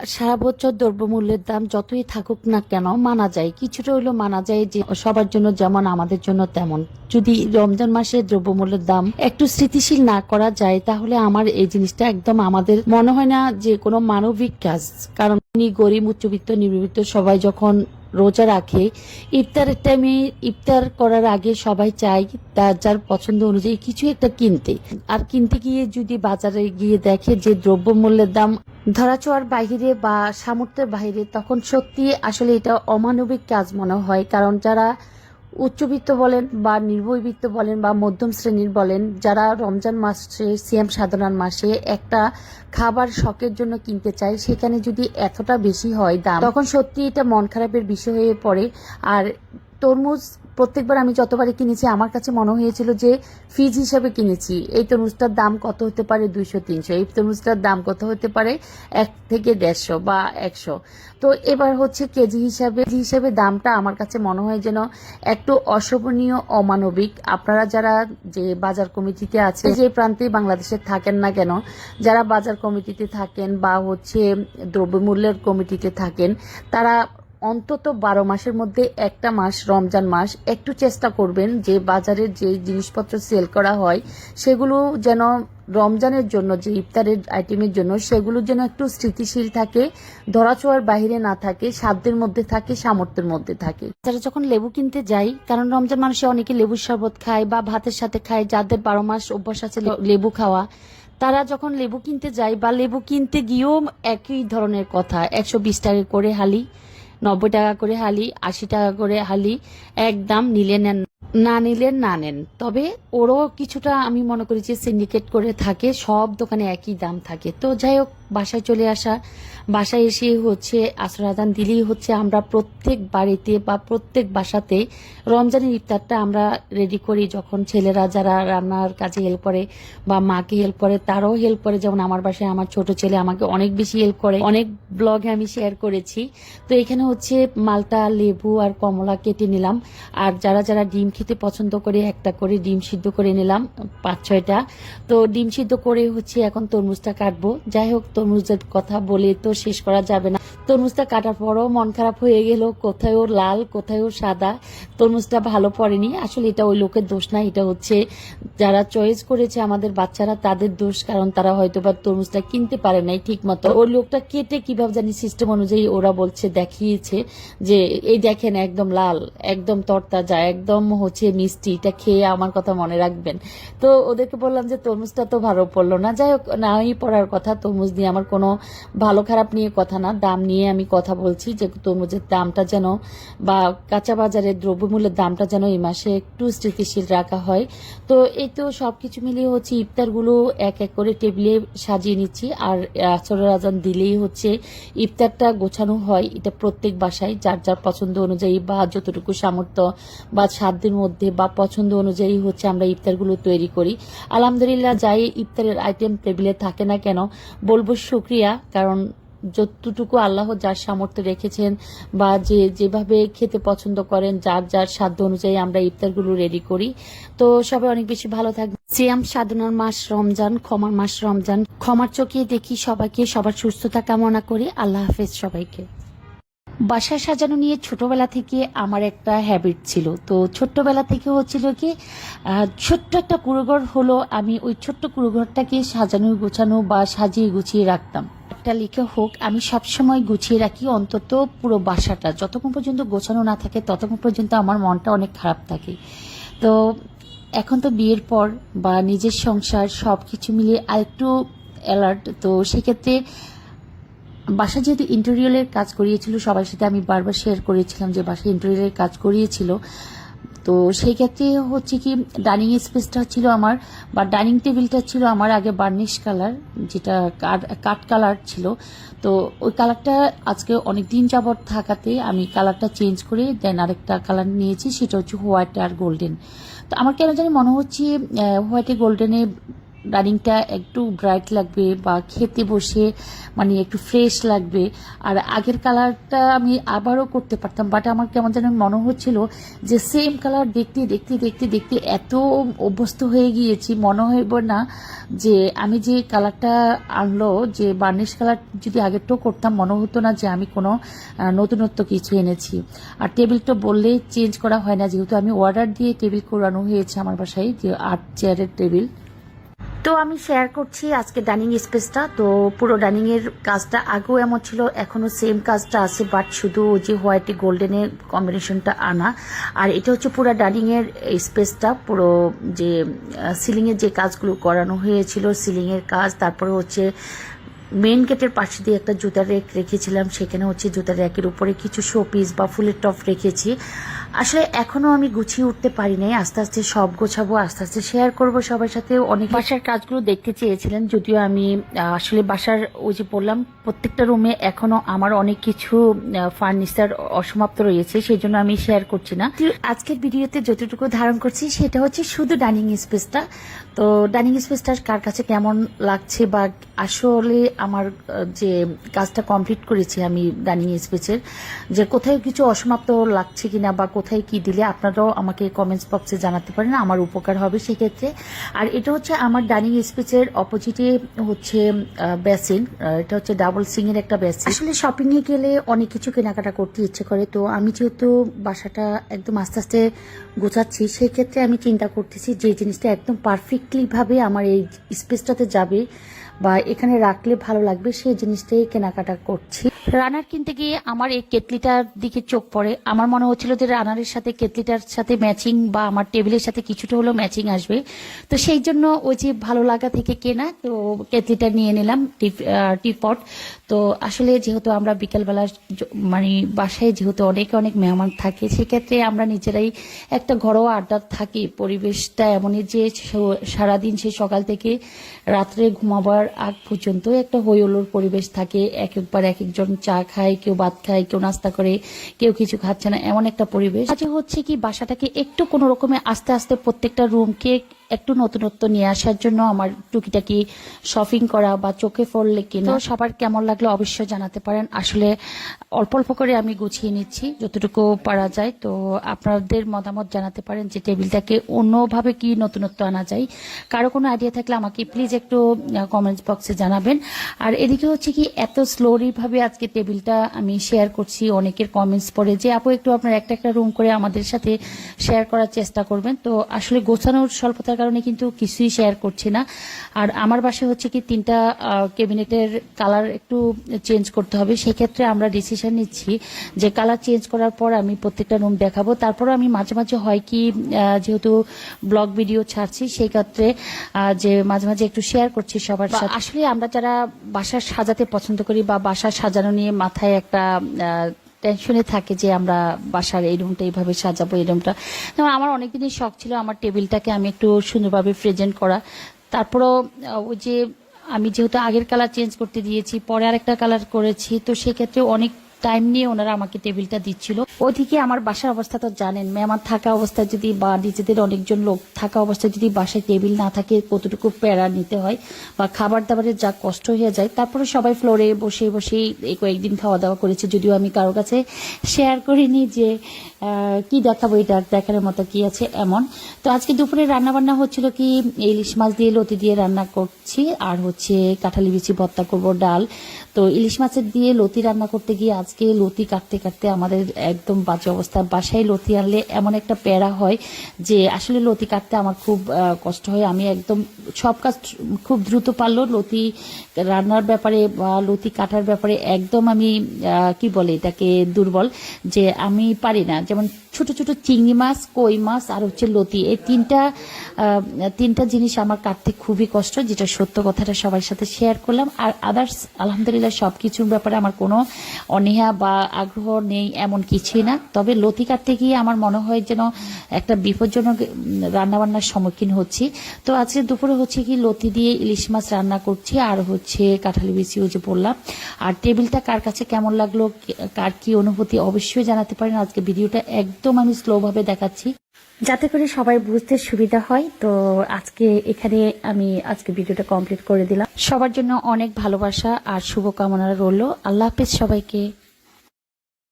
সারা বছর দ্রব্যমূল্যের দাম যতই থাকুক না কেন মানা যায়। কিছুটা হলেও মানা যায় যে সবার জন্য যেমন আমাদের জন্য তেমন। যদি রমজান মাসে দ্রব্যমূল্যের দাম একটু স্থিতিশীল না করা যায়, তাহলে আমার এই জিনিসটা একদম আমাদের মনে হয় না যে কোনো মানবিক কাজ। কারণ গরিব, উচ্চবিত্ত নিম্নবিত্ত সবাই যখন রোজা রাখে। ইফতারের টাইমে ইফতার করার আগে সবাই চায় তার, যার পছন্দ অনুযায়ী কিছু একটা কিনতে। আর কিনতে গিয়ে যদি বাজারে গিয়ে দেখে যে দ্রব্যমূল্যের দাম ধরাছোঁয়ার বাহিরে বা সামর্থ্যের বাহিরে তখন সত্যি আসলে এটা অমানবিক কাজ মনে হয়। কারণ যারা উচ্চবিত্ত বলেন বা নির্ভয়বিত্ত বলেন বা মধ্যম শ্রেণির বলেন, যারা রমজান মাসে সিএম সাধনার মাসে একটা খাবার শখের জন্য কিনতে চায়, সেখানে যদি এতটা বেশি হয় দাম, তখন সত্যি এটা মন খারাপের বিষয় হয়ে পড়ে। আর তরমুজ প্রত্যেকবার আমি যতবারই কিনেছি, আমার কাছে মনে হয়েছিল যে ফিজ হিসাবে কিনেছি। এই তরমুজটার দাম কত হতে পারে? দুইশো, তিনশো। এই তরমুজটার দাম কত হতে পারে? এক থেকে দেড়শো বা একশো। তো এবার হচ্ছে কেজি হিসাবে কেজি হিসাবে দামটা আমার কাছে মনে হয় যেন একটু অশোভনীয়, অমানবিক। আপনারা যারা যে বাজার কমিটিতে আছে যে প্রান্তে বাংলাদেশে থাকেন না কেন, যারা বাজার কমিটিতে থাকেন বা হচ্ছে দ্রব্যমূল্যের কমিটিতে থাকেন, তারা অন্তত বারো মাসের মধ্যে একটা মাস, রমজান মাস, একটু চেষ্টা করবেন যে বাজারের যে জিনিসপত্র সেল করা হয়, সেগুলো যেন রমজানের জন্য, যে ইফতারের আইটেমের জন্য, সেগুলো যেন একটু স্থিতিশীল থাকে, ধরাছোঁয়ার বাইরে না থাকে, সাধ্যের মধ্যে থাকে, সামর্থ্যের মধ্যে থাকে। যারা যখন লেবু কিনতে যাই, কারণ রমজান মানুষে অনেকে লেবুর শরবত খায় বা ভাতের সাথে খায়, যাদের বারো মাস অভ্যাস আছে লেবু খাওয়া, তারা যখন লেবু কিনতে যায় বা লেবু কিনতে গিয়েও একই ধরনের কথা, একশো বিশ টাকা করে হালি। নব্বই টাকা করে হালি, আশি টাকা করে হালি, একদম নিলে নেন না নিলেন, না নেন। তবে ওরও কিছুটা আমি মনে করি যে সিন্ডিকেট করে থাকে, সব দোকানে একই দাম থাকে। তো যাই হোক বাসায় চলে আসা। বাসায় এসে হচ্ছে আশ্রয়াদান দিলেই হচ্ছে আমরা প্রত্যেক বাড়িতে বা প্রত্যেক বাসাতে রমজানের ইফতারটা আমরা রেডি করি। যখন ছেলেরা যারা রান্নার কাজে হেল্প করে বা মাকে হেল্প করে, তারাও হেল্প করে। যেমন আমার বাসায় আমার ছোট ছেলে আমাকে অনেক বেশি হেল্প করে। অনেক ব্লগে আমি শেয়ার করেছি। তো এখানে হচ্ছে মালটা, লেবু আর কমলা কেটে নিলাম। আর যারা যারা ডিম খেতে পছন্দ করে একটা করে ডিম সিদ্ধ করে নিলাম, পাঁচ ছয়টা। তো ডিম সিদ্ধ করে হচ্ছে এখন তরমুজটা কাটবো। যাই হোক তরমুজের কথা বলে তো শেষ করা যাবে না। তরমুজটা কাটার পরও মন খারাপ হয়ে গেল। কোথায় ওর লাল, কোথায় ওর সাদা? তরমুজটা ভালো পড়েনি। আসলে এটা ওই লোকের দোষ না, এটা হচ্ছে যারা চয়েস করেছে আমাদের বাচ্চারা, তাদের দোষ, কারণ তারা হয়তো বা তরমুজটা কিনতে পারে নাই ঠিক মতো ওই লোকটা কেটে কীভাবে জানি সিস্টেম অনুযায়ী ওরা বলছে, দেখিয়েছে যে, এই দেখেন, একদম লাল, একদম তরতাজা, একদম হচ্ছে মিষ্টি, এটা খেয়ে আমার কথা মনে রাখবেন। তো ওদেরকে বললাম যে তরমুজটা তো ভালো পড়ল না। যাই হোক, নাই পড়ার কথা তরমুজ নিয়ে আমার কোনো ভালো খারাপ নিয়ে কথা না, দাম নিয়ে আমি কথা বলছি যে তরমুজের দামটা যেন বা কাঁচা বাজারের দ্রব্যমূল্যের দামটা যেন এই মাসে একটু স্থিতিশীল রাখা হয়। তো এই তো সবকিছু মিলিয়ে হচ্ছে ইফতারগুলো এক এক করে টেবিলে সাজিয়ে নিচ্ছি। আর আসরের আজান দিলেই হচ্ছে ইফতারটা গোছানো হয়। এটা প্রত্যেক বাসায় যার যার পছন্দ অনুযায়ী বা যতটুকু সামর্থ্য বা সাধ্যের মধ্যে বা পছন্দ অনুযায়ী হচ্ছে আমরা ইফতারগুলো তৈরি করি। আলহামদুলিল্লাহ যাই ইফতারের আইটেম টেবিলে থাকে না কেন, বলব শুক্রিয়া। কারণ যতটুকু আল্লাহ যার সামর্থ্য রেখেছেন বা যে যেভাবে খেতে পছন্দ করেন, যার যার সাধ্য অনুযায়ী আমরা ইফতারগুলো রেডি করি। তো সবাই অনেক বেশি ভালো থাকবে সিয়াম সাধনার মাস রমজান, ক্ষমার মাস রমজান। ক্ষমার চোখে দেখি সবাইকে, সবার সুস্থতা কামনা করি। আল্লাহ হাফেজ সবাইকে। বাসা সাজানো নিয়ে ছোটবেলা থেকে আমার একটা হ্যাবিট ছিল। তো ছোট্টবেলা থেকে হচ্ছিল কি ছোট্ট একটা কুড়োঘর হলো আমি ওই ছোট্ট কুড়োঘরটাকে সাজানো, গোছানো বা সাজিয়ে গুছিয়ে রাখতাম। একটা লিখে হোক, আমি সবসময় গুছিয়ে রাখি। অন্তত পুরো বাসাটা, যতক্ষণ পর্যন্ত গোছানো না থাকে, ততক্ষণ পর্যন্ত আমার মনটা অনেক খারাপ থাকে। তো এখন তো বিয়ের পর বা নিজের সংসার সব কিছু মিলিয়ে আরেকটু অ্যালার্ট তো সেক্ষেত্রে বাসা যেহেতু ইন্টেরিয়রের কাজ করিয়েছিল, সবার সাথে আমি বারবার শেয়ার করেছিলাম যে বাসা ইন্টেরিয়রের কাজ করিয়েছিল। তো সেই ক্ষেত্রে হচ্ছে কি ডাইনিং স্পেসটা ছিল আমার বা ডাইনিং টেবিলটা ছিল আমার আগে বার্নিশ কালার যেটা কাট কালার ছিল। তো ওই কালারটা আজকে অনেক দিন যাবৎ থাকাতে আমি কালারটা চেঞ্জ করে দেন আরেকটা কালার নিয়েছি, সেটা হচ্ছে হোয়াইট আর গোল্ডেন তো আমার কেন জানি মনে হচ্ছে হোয়াইটে গোল্ডেনে ডাইনিংটা একটু ব্রাইট লাগবে বা খেতে বসে মানে একটু ফ্রেশ লাগবে। আর আগের কালারটা আমি আবারও করতে পারতাম বাট আমার কেমন যেন মনে হচ্ছিল যে সেম কালার দেখতে দেখতে দেখতে দেখতে এত অভ্যস্ত হয়ে গিয়েছি। মনে হইব না যে আমি যে কালারটা আনলো, যে বার্নিশ কালার যদি আগেরটাও করতাম, মনে হতো না যে আমি কোনো নতুনত্ব কিছু এনেছি। আর টেবিলটা বললেই চেঞ্জ করা হয় না, যেহেতু আমি অর্ডার দিয়ে টেবিল করানো হয়েছে আমার বাসায়, যে আট চেয়ারের টেবিল তো আমি শেয়ার করছি আজকে ডাইনিং স্পেসটা। তো পুরো ডাইনিং এর কাজটা আগেও এমন ছিল, এখনও সেম কাজটা আছে বাট শুধু ওই যে হোয়াইট গোল্ডেনের কম্বিনেশনটা আনা। আর এটা হচ্ছে পুরো ডাইনিং এর স্পেসটা, পুরো যে সিলিং এর যে কাজগুলো করানো হয়েছিল সিলিং এর কাজ, তারপরে হচ্ছে মেন গেটের পাশে দিয়ে একটা জুতার রেক রেখেছিলাম, সেখানে হচ্ছে জুতার র্যাকের উপরে কিছু শো পিস বা ফুলের টপ রেখেছি। আসলে এখনও আমি গুছিয়ে উঠতে পারি নাই। আস্তে আস্তে সব গোছাবো, আস্তে আস্তে শেয়ার করব। সবার সাথে অনেক বাসার কাজগুলো দেখতে চেয়েছিলেন, যদিও আমি আসলে বাসার ওই যে বললাম, প্রত্যেকটা রুমে এখনও আমার অনেক কিছু ফার্নিচার অসমাপ্ত রয়েছে সেই জন্য আমি শেয়ার করছি না। আজকের ভিডিওতে যতটুকু ধারণ করছি, সেটা হচ্ছে শুধু ডাইনিং স্পেসটা তো ডাইনিং স্পেসটা কার কাছে কেমন লাগছে বা আসলে আমার যে কাজটা কমপ্লিট করেছি আমি ডাইনিং স্পেসের যে কোথায় কিছু অসমাপ্ত লাগছে কিনা বা কোথায় কি দিলে আপনারাও আমাকে কমেন্টস বক্সে জানাতে পারেন, আমার উপকার হবে সেক্ষেত্রে। আর এটা হচ্ছে আমার ডাইনিং স্পেসের অপোজিটে হচ্ছে বেসিন এটা হচ্ছে ডাবল সিংয়ের একটা বেসিন আসলে শপিংয়ে গেলে অনেক কিছু কেনাকাটা করতে ইচ্ছে করে, তো আমি যেহেতু বাসাটা একদম আস্তে আস্তে গোছাচ্ছি সেই ক্ষেত্রে আমি চিন্তা করতেছি যে জিনিসটা একদম পারফেক্টলিভাবে আমার এই স্পেসটাতে যাবে। বা এখানে রাখলে ভালো লাগবে, সেই জিনিসটাই কেনাকাটা করছি। রানার কিনতে গিয়ে আমার এই কেটলিটার দিকে চোখ পড়ে। আমার মনে হচ্ছিল যে রানারের সাথে, কেটলিটার সাথে ম্যাচিং বা আমার টেবিলের সাথে কিছুটা হলেও ম্যাচিং আসবে। তো সেই জন্য ওই যে ভালো লাগা থেকে কেনা, তো কেটলিটা নিয়ে নিলাম টিপট তো আসলে যেহেতু আমরা বিকালবেলা মানে বাসায় যেহেতু অনেক অনেক মেহমান থাকে, সেক্ষেত্রে আমরা নিজেরাই একটা ঘরোয়া আড্ডা থাকি। পরিবেশটা এমনই যে সারাদিন সে সকাল থেকে রাত্রে ঘুমাবার আগ পর্যন্ত একটা হইহুল্লোর পরিবেশ থাকে। এক একবার এক একজন চা খায়, কেউ ভাত খায়, কেউ নাস্তা করে, কেউ কিছু খাচ্ছে না, এমন একটা পরিবেশ। আজ হচ্ছে কি বাসাটাকে একটু কোনো রকমে আস্তে আস্তে প্রত্যেকটা রুমকে একটু নতুনত্ব নিয়ে আসার জন্য আমার টুকিটাকি শপিং করা বা চোখে পড়লে কিনা সবার কেমন লাগল অবশ্যই জানাতে পারেন। আসলে অল্প অল্প করে আমি গুছিয়ে নিচ্ছি যতটুকু পারা যায়। তো আপনাদের মতামত জানাতে পারেন যে টেবিলটাকে অন্যভাবে কি নতুনত্ব আনা যায়। কারও কোনো আইডিয়া থাকলে আমাকে প্লিজ একটু কমেন্টস বক্সে জানাবেন। আর এদিকে হচ্ছে কি এত স্লোলি ভাবে আজকে টেবিলটা আমি শেয়ার করছি অনেকের কমেন্টস পড়ে। যে আপু একটু আপনার একটা একটা রুম করে আমাদের সাথে শেয়ার করার চেষ্টা করবেন। তো আসলে গোছানোর স্বল্পতার কারণে কিন্তু কিছুই শেয়ার করছি না। আর আমার বাসায় হচ্ছে কি তিনটা ক্যাবিনেটের কালার একটু চেঞ্জ করতে হবে। সেই ক্ষেত্রে আমরা ডিসিশন নিচ্ছি যে কালার চেঞ্জ করার পর আমি প্রত্যেকটা রুম দেখাবো। তারপর আমি মাঝে মাঝে হয় কি যেহেতু ব্লগ ভিডিও ছাড়ছি সেই ক্ষেত্রে যে মাঝে মাঝে একটু শেয়ার করছি সবার সাথে। আসলে আমরা যারা বাসা সাজাতে পছন্দ করি বা বাসা সাজানো নিয়ে মাথায় একটা আহ, টেনশনে থাকে যে আমরা বাসার এই রুমটা এইভাবে সাজাবো, এই রুমটা। আমার অনেকদিনই শখ ছিল আমার টেবিলটাকে আমি একটু সুন্দরভাবে প্রেজেন্ট করা। তারপরও ওই যে আমি যেহেতু আগের কালার চেঞ্জ করতে দিয়েছি, পরে আরেকটা কালার করেছি, তো সেক্ষেত্রে অনেক টাইম নিয়ে ওনারা আমাকে টেবিলটা দিচ্ছিল। ওদিকে আমার বাসার অবস্থা তো জানেন মেহমান থাকা অবস্থায় যদি বা নিজেদের অনেকজন লোক থাকা অবস্থায় যদি বাসায় টেবিল না থাকে, কতটুকু প্যারা নিতে হয় বা খাবার দাবারের যা কষ্ট হয়ে যায়, তারপরে সবাই ফ্লোরে বসে বসেই এই কয়েকদিন খাওয়া দাওয়া করেছে। যদিও আমি কারও কাছে শেয়ার করিনি যে কি দেখাবো, এটা দেখার মতো কি আছে এমন। তো আজকে দুপুরে রান্না বান্না হচ্ছিল কি, ইলিশ মাছ দিয়ে লতি দিয়ে রান্না করছি, আর হচ্ছে কাঁঠালি বিচি ভর্তা করব, ডাল। তো ইলিশ মাছের দিয়ে লতি রান্না করতে গিয়ে আজকে লতি কাটতে কাটতে আমাদের একদম বাজে অবস্থা। বাসায় লতি আনলে এমন একটা প্যারা হয় যে আসলে লতি কাটতে আমার খুব কষ্ট হয়। আমি একদম সব কাজ খুব দ্রুত পারলেও লতি রান্নার ব্যাপারে বা লতি কাটার ব্যাপারে একদম আমি কি বলে এটাকে, দুর্বল যে আমি পারি না। যেমন ছোট ছোট চিংড়ি মাছ, কই মাছ আর হচ্ছে লতি, এই তিনটা তিনটা জিনিস আমার কাটতে খুবই কষ্ট, যেটা সত্য কথাটা সবার সাথে শেয়ার করলাম। আর আদার্স আলহামদুলিল্লাহ সব কিছুর ব্যাপারে আমার কোনো অনীহা বা আগ্রহ নেই এমন কিছুই না। তবে লতি কাটতে গিয়ে আমার মনে হয় যেন একটা বিপজ্জনক রান্না বান্নার সম্মুখীন হচ্ছি। তো আজকে দুপুরে হচ্ছে কি লতি দিয়ে ইলিশ মাছ রান্না করছি আর হচ্ছে কাঁঠালি বিচি ওই যে বললাম। আর টেবিলটা কার কাছে কেমন লাগল কার কি অনুভূতি অবশ্যই জানাতে পারেন। আজকে ভিডিওটা একদম আমি স্লো ভাবে দেখাচ্ছি। যাতে করে সবাই বুঝতে সুবিধা হয় তো আজকে এখানে আমি আজকে ভিডিওটা কমপ্লিট করে দিলাম। সবার জন্য অনেক ভালোবাসা আর শুভকামনা রইল। আল্লাহ হাফেজ সবাইকে।